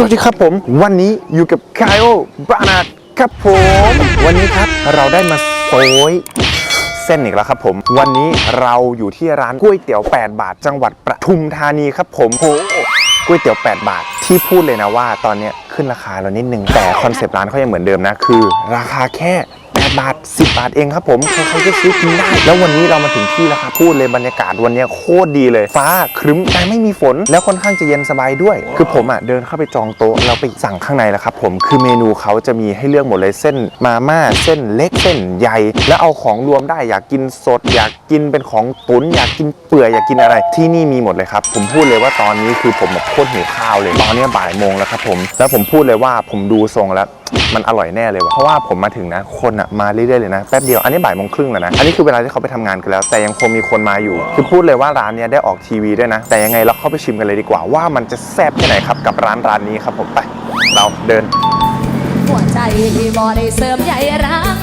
สวัสดีครับผมวันนี้อยู่กับคายโอบานาดครับผม วันนี้ครับเราได้มาโซยเส้นอีกแล้วครับผมวันนี้เราอยู่ที่ร้านก๋วยเตี๋ยว 8 บาท จังหวัดปทุมธานีครับผมโหก๋วยเตี๋ยว 8 บาทที่พูดเลยนะว่า ตอนนี้ขึ้นราคาแล้วนิดนึงแต่คอนเซปต์ร้านเขายังเหมือนเดิมนะคือ ราคาแค่ 8 บาท 10 บาทเองครับผมใครๆก็ซื้อกินได้ แล้ววันนี้เรามาถึงที่แล้วครับพูดเลยบรรยากาศวันนี้โคตรดีเลย ฟ้าครึ้มแต่ไม่มีฝนแล้วค่อนข้างจะเย็นสบายด้วย คือผมอะเดินเข้าไปจองโต๊ะเราไปสั่งข้างในแล้วครับผมคือเมนูเขาจะมีให้เลือกหมดเลยเส้นมาม่าเส้นเล็กเส้นใหญ่ แล้วเอาของรวมได้อยากกินสด อยากกินเป็นของตุ๋นอยากกินเปื่อยอยากกินอะไร ที่นี่มีหมดเลยครับผมพูดเลยว่าตอนนี้คือผมแบบโคตรหิวข้าวเลยตอนนี้บ่ายโมงแล้วครับผมแล้วผมพูดเลยว่าผมดูทรงแล้ว มันอร่อยแน่เลยว่ะเพราะว่าผมมาถึงนะ คนอะมาเรื่อยๆเลยนะแป๊บเดียวอันนี้บ่ายโมงครึ่งแล้วนะอันนี้คือเวลาที่เขาไปทำงานกันแล้ว แต่ยังคงมีคนมาอยู่คือพูดเลยว่าร้านเนี้ยได้ออกทีวีด้วยนะ แต่ยังไงเราเข้าไปชิมกันเลยดีกว่า ว่ามันจะแซ่บแค่ไหนครับกับร้านร้านนี้ครับผมไปเราเดิน หัวใจที่บ่ได้เสริมใหญ่รัง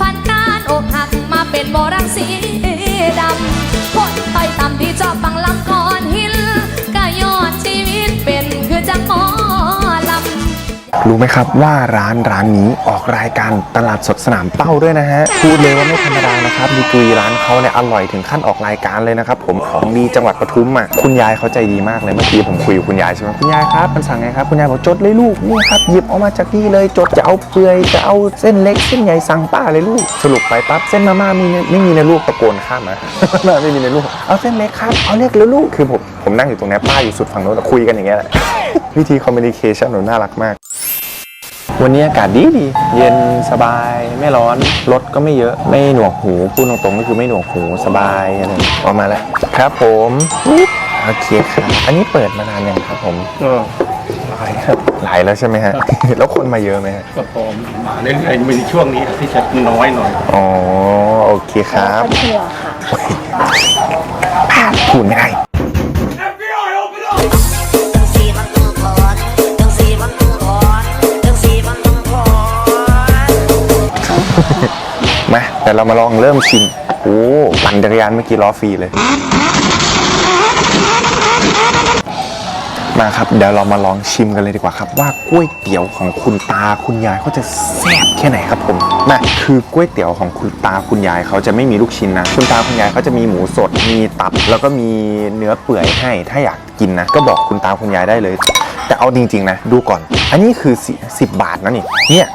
ผ่านการอกหักมาเป็นโบรังสีดำคนต่อยต่ำที่จอบบังลำ รู้ไหมครับว่าร้านร้านนี้ออกรายการตลาดสดสนามเป้าด้วยนะฮะพูดเลยว่าไม่ธรรมดานะครับดีกรีร้านเขาเนี่ยอร่อยถึงขั้นออกรายการเลยนะครับผมของดีจังหวัดปทุมอะคุณยายเขาใจดีมากเลยเมื่อกี้ผมคุยกับคุณยายใช่ไหมคุณยายครับมันสั่งไงครับคุณยายบอกจดเลยลูกนี่ครับหยิบออกมาจากนี่เลยจดจะเอาเปื่อยจะเอาเส้นเล็กเส้นใหญ่สั่งป้าเลยลูกสรุปไปปั๊บเส้นมาม่ามีไม่มีในลูกตะโกนข้ามมาไม่มีในลูกเอาเส้นเล็กครับเอาเล็กแล้วลูกคือผมผมนั่งอยู่ตรงนี้ป้าอยู่สุดฝั่งโน้นคุยกันอย่างเงี้ยแหละวิธีคอมมิวนิเคชันหนูน่ารักมาก วันนี้อากาศดีดี เย็นสบายไม่ร้อนรถก็ไม่เยอะไม่หนวกหูพูดตรงๆก็คือไม่หนวกหูสบายอะไรออกมาแล้วครับผมโอเคครับอันนี้เปิดมานานยังครับผมก็หลายครับหลายแล้วใช่ไหมฮะ แล้วคนมาเยอะไหมฮะก็พอมาเรื่อยๆมีช่วงนี้ที่จะน้อยหน่อยอ๋อโอเคครับพูดไม่ได้ มาแต่เรามาลองเริ่มชิมโอ้ปั่นจักรยานเมื่อกี้ล้อฟรีเลย มาครับ เดี๋ยวเรามาลองชิมกันเลยดีกว่าครับ ว่าก๋วยเตี๋ยวของคุณตาคุณยายเขาจะแซ่บแค่ไหนครับผมมาคือก๋วยเตี๋ยวของคุณตาคุณยายเขาจะไม่มีลูกชิ้นนะคุณตาคุณยายเขาจะมีหมูสดมีตับ แล้วก็มีเนื้อเปื่อยให้ถ้าอยากกินนะก็บอกคุณตาคุณยายได้เลย แต่เอาจริงๆนะดูก่อน อันนี้คือสิบบาทนะนี่เนี่ย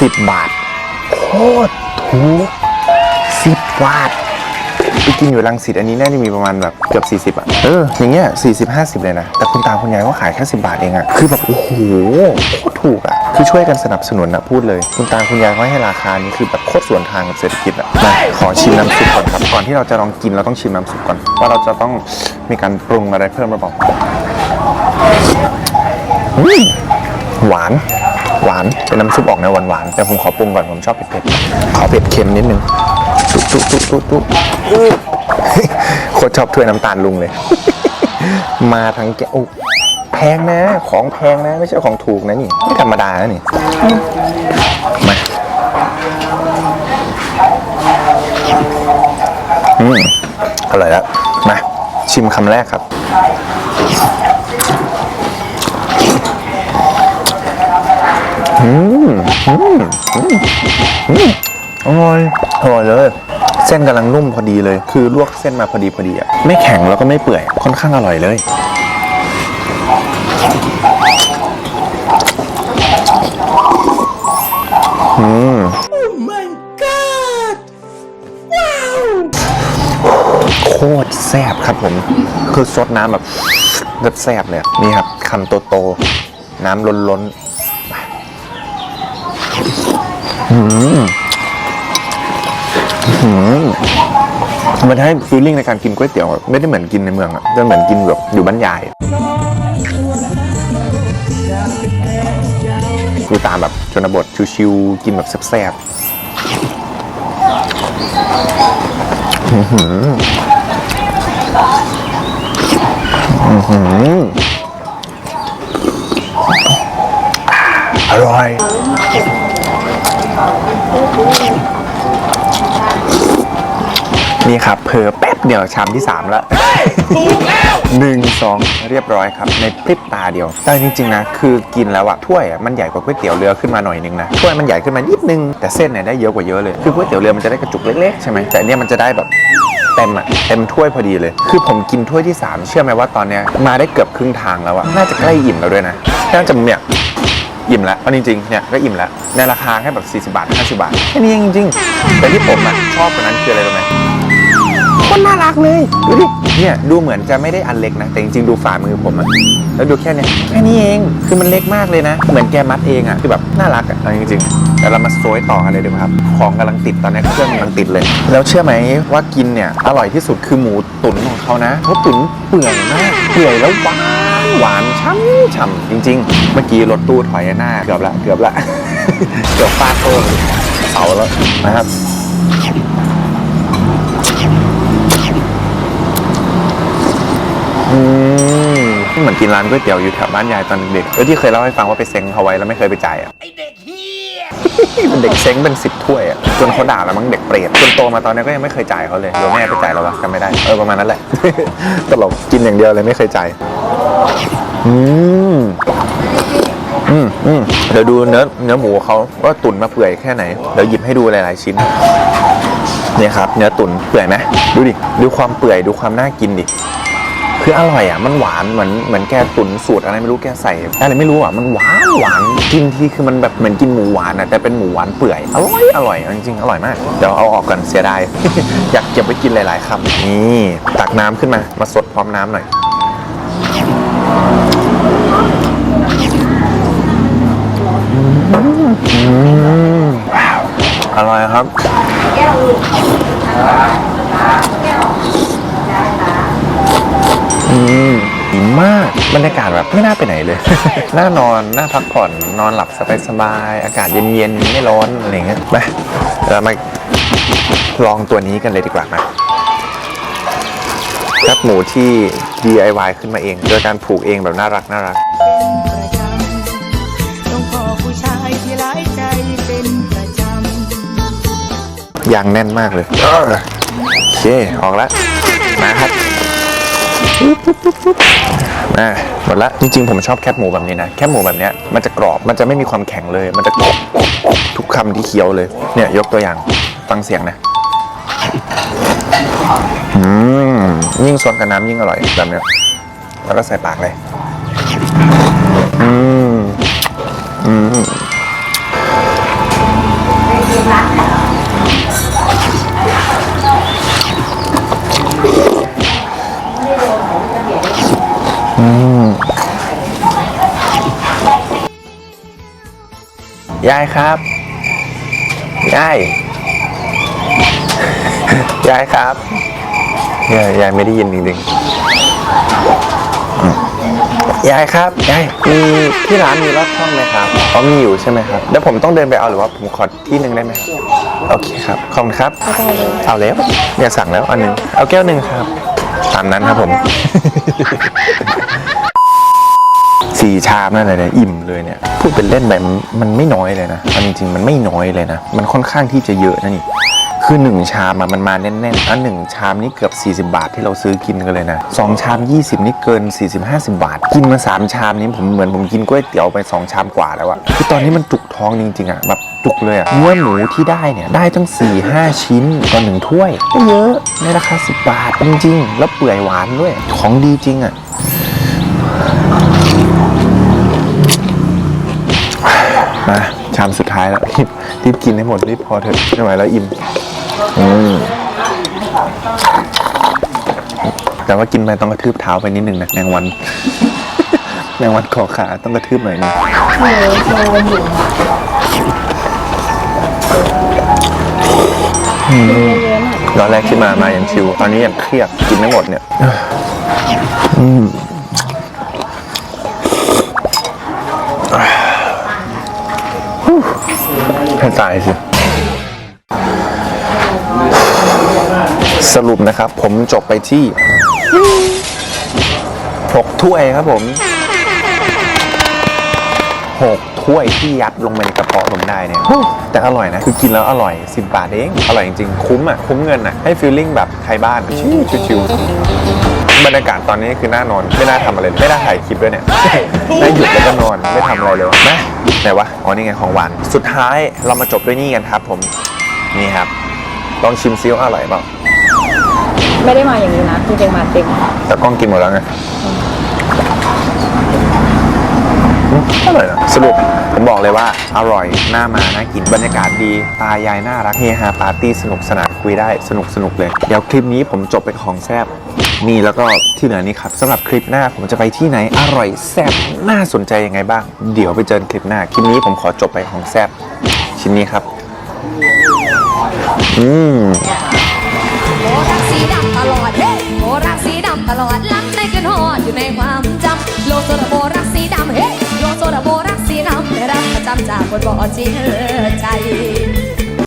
สิบบาท โคตรถูกสิบบาทไปกินอยู่รังสิตอันนี้น่าจะมีประมาณแบบเกือบ40 อะ เออ อย่างเงี้ย40 50 เลยนะ แต่คุณตาคุณยายก็ขายแค่10 บาทเองอะ คือแบบ โอ้โหโคตรถูกอะ คือช่วยกันสนับสนุนนะพูดเลย คุณตาคุณยายเขาให้ราคานี้คือแบบโคตรสวนทางกับเศรษฐกิจอะมาขอชิมน้ำซุปก่อนครับ ก่อนที่เราจะลองกินเราต้องชิมน้ำซุปก่อน ว่าเราจะต้องมีการปรุงอะไรเพิ่มหรือเปล่าหวาน หวานเป็นน้ำซุปออกแนวหวานๆแต่ผมขอปรุงก่อนผมชอบเผ็ดๆขอเผ็ดเค็มนิดนึงตุ๊ตุ๊ตุ๊ตุ๊ตุ๊อื้อโคตรชอบถ้วยน้ำตาลลุงเลย มาทั้งแกะโอ้แพงนะ ของแพงนะไม่ใช่ของถูกนะนี่ไม่ธรรมดานะนี่มาอืมอร่อยแล้วมาชิมคำแรกครับ อืม อืมอืมอืมอร่อยอร่อยเลย เส้นกำลังนุ่มพอดีเลย คือลวกเส้นมาพอดีพอดีอะไม่แข็งแล้วก็ไม่เปื่อย ค่อนข้างอร่อยเลย อืมโคตรแซ่บครับผม คือซดน้ำแบบแบบแซ่บเลยอะนี่ครับคำโตๆน้ำล้นๆ อืมอืมมันให้ฟีลลิ่งในการกินก๋วยเตี๋ยวอะไม่ได้เหมือนกินในเมืองอะจะเหมือนกินแบบอยู่บ้านยายอะคือตามแบบชนบทชิวๆกินแบบแซ่บๆอื้อหืออืมอร่อย นี่ครับเพอแป๊บเดียวชามที่ 3 แล้วถูกแล้วหนึ่งสองเรียบร้อยครับ ในพริบตาเดียว แต่จริงๆนะ คือกินแล้วอะถ้วยอะมันใหญ่กว่าก๋วยเตี๋ยวเรือขึ้นมาหน่อยนึงนะถ้วยมันใหญ่ขึ้นมานิดนึง แต่เส้นเนี่ยได้เยอะกว่าเยอะเลยคือก๋วยเตี๋ยวเรือมันจะได้กระจุกเล็กๆใช่ไหมแต่อันเนี่ยมันจะได้แบบเต็มอะเต็มถ้วยพอดีเลย คือผมกินถ้วยที่ 3 เชื่อไหมว่าตอนเนี้ยมาได้เกือบครึ่งทางแล้วอะน่าจะใกล้อิ่มแล้วด้วยนะน่าจะเนี่ย อิ่มแล้วเอาจริงๆเนี่ยก็อิ่มแล้วในราคาแค่แบบ40 บาท50บาทแค่นี้เองจริงๆแต่ที่ผมอะชอบกว่านั้นคืออะไรรู้ไหมคนน่ารักเลยดูดิเนี่ยดูเหมือนจะไม่ได้อันเล็กนะแต่จริงๆดูฝ่ามือผมอะแล้วดูแค่เนี้ยแค่นี้เองคือมันเล็กมากเลยนะ เหมือนแกมัดเองอะคือแบบน่ารักอะเอาจริงๆแต่เรามาโซยต่อกันเลยดีกว่าครับของกำลังติดตอนนี้เครื่องกำลังติดเลย แล้วเชื่อไหมว่ากินเนี่ยอร่อยที่สุดคือหมูตุ๋นของเขานะเขาตุ๋นเปื่อยมากเปื่อยแล้วหวาน หวานช่ำช่ำจริง ๆ เมื่อกี้รถตู้ถอยหน้า เกือบละเกือบละเกือบฟาดโต้เสาแล้วนะครับอืมเหมือนกินร้านก๋วยเตี๋ยวอยู่แถวบ้านยายตอนเด็กๆเออที่เคยเล่าให้ฟังว่าไปเซ็งเขาไว้แล้วไม่เคยไปจ่ายอะ เป็นเด็กเซ็งเป็นสิบถ้วยอะจนเขาด่าแล้วมั้งเด็กเปรตจนโตมาตอนนี้ก็ยังไม่เคยจ่ายเขาเลยเดี๋ยวแม่ไปจ่ายแล้ววะจำไม่ได้เออประมาณนั้นแหละ ตลกกินอย่างเดียวเลยไม่เคยจ่ายอืมอืมอืมเดี๋ยวดูเนื้อเนื้อหมูเขาว่าตุ๋นมาเปื่อยแค่ไหนเดี๋ยวหยิบให้ดูหลาย ๆ ชิ้นเนี่ยครับเนื้อตุ๋นเปื่อยไหมดูดิดูความเปื่อยดูความน่ากินดิ คืออร่อยอะมันหวานเหมือนเหมือนแกตุ๋นสูตรอะไรไม่รู้แกใส่อะไรไม่รู้อะมันหวานหวานกินทีคือมันแบบเหมือนกินหมูหวานอะแต่เป็นหมูหวานเปื่อยอร่อยอร่อยจริงๆอร่อยมากเดี๋ยวเอาออกก่อนเสียดาย อยากเก็บไว้กินหลายๆคำนี่ตักน้ำขึ้นมามาสดพร้อมน้ำหน่อยว้าวอร่อยครับ อืมดีมากบรรยากาศแบบไม่น่าไปไหนเลย น่านอน น่าพักผ่อน นอนหลับสบายๆ อากาศเย็นๆ ไม่ร้อนอะไรเงี้ยไปเรามาลองตัวนี้กันเลยดีกว่ามาครับหมูที่ DIY ขึ้นมาเอง โดยการผูกเองแบบน่ารักน่ารักประจำต้องขอผู้ชายที่ร้ายใจเป็นประจำยางแน่นมากเลยเออโอเคออกแล้วมาครับ มาหมดละจริงๆ ผมชอบแคบหมูแบบนี้นะ แคบหมูแบบเนี้ยมันจะกรอบมันจะไม่มีความแข็งเลย มันจะกรอบทุกคำที่เคี้ยวเลยเนี่ยยกตัวอย่างฟังเสียงนะอืมยิ่งซดกับน้ำยิ่งอร่อยแบบเนี้ยแล้วก็ใส่ปากเลยอืมอืม ยายครับ ยาย ยายครับยายยายไม่ได้ยินจริงๆอืมยายครับ ยาย มีที่ร้านมีรอบช่องไหมครับเขามีอยู่ใช่ไหมครับ แล้วผมต้องเดินไปเอาหรือว่าผมขอที่หนึ่งได้ไหมครับ โอเคครับ ขอบคุณครับ เอาแล้วอยากสั่งแล้วอันหนึ่งเอาแก้วหนึ่งครับ ตามนั้นครับผมสี่ชามนั่นเลยเนี่ยอิ่มเลยเนี่ย พูดเป็นเล่นไปมันมันไม่น้อยเลยนะเอาจริงๆมันไม่น้อยเลยนะ มันค่อนข้างที่จะเยอะนะนี่คือหนึ่งชามอะมันมาแน่นๆอันหนึ่งชามนี่เกือบ 40 บาทที่เราซื้อกินกันเลยนะสองชาม 20 นี่เกิน 40-50 บาท กินมาสามชามนี้ผมเหมือนผมกินก๋วยเตี๋ยวไปสองชามกว่าแล้วอะคือตอนนี้มันจุกท้องจริงๆอะแบบจุกเลยอะเนื้อหมูที่ได้เนี่ย ได้ตั้ง 4-5 ชิ้นต่อหนึ่งถ้วยไม่เยอะในราคา 10 บาทจริงๆ แล้วเปื่อยหวานด้วยของดีจริงอะ มาชามสุดท้ายแล้วรีบรีบกินให้หมดรีบพอเถอะไม่ไหวแล้วอิ่มอืมแต่ว่ากินไปต้องกระทืบเท้าไปนิดนึงนะแมงวันแมงวันคอขาต้องกระทืบหน่อยนึงอืมตอนแรกที่มามาอย่างชิว ตอนนี้อย่างเครียดกินไม่หมดเนี่ย อืม ให้ตายสิ สรุปนะครับ ผมจบไปที่หกถ้วยครับผมหกถ้วยที่ยัดลงไปในกระเพาะผมได้เนี่ยแต่อร่อยนะ คือกินแล้วอร่อย 10 บาทเอง อร่อยจริงๆ คุ้มอะ คุ้มเงินอะ ให้ฟีลลิ่งแบบไทยบ้านชิวชิวๆ บรรยากาศตอนนี้คือน่านอน ไม่น่าทำอะไรเลยไม่น่าถ่ายคลิปด้วยเนี่ยได้หยุดแล้วก็นอนไม่ทำอะไรเลยนะไหนวะอ๋อนี่ไงของหวานสุดท้ายเรามาจบด้วยนี่กันครับ ผมนี่ครับลองชิมซิว่าอร่อยเปล่าไม่ได้มาอย่างนี้นะจริงๆมาเต็มแต่กล้องกินหมดแล้วไงอืมอร่อยนะสรุปผมบอกเลยว่าอร่อยน่ามาน่ากินบรรยากาศดี ตายายน่ารักเฮฮาปาร์ตี้สนุกสนานคุยได้สนุกสนุกเลย เดี๋ยวคลิปนี้ผมจบเป็นของแซบ นี่แล้วก็ที่เหลือนี่ครับสำหรับคลิปหน้าผมจะไปที่ไหนอร่อยแซ่บน่าสนใจยังไงบ้าง เดี๋ยวไปเจอคลิปหน้า คลิปนี้ผมขอจบไปของแซ่บชิ้นนี้ครับ อืมโบรักสีดำตลอดเฮ้โบรักสีดำตลอดล้ำในคืนหอดอยู่ในความจำโลโซดาโบรักสีดำเฮ้โลโซดาโบรักสีดำได้รับประจำจากคนบ่อจริงใจ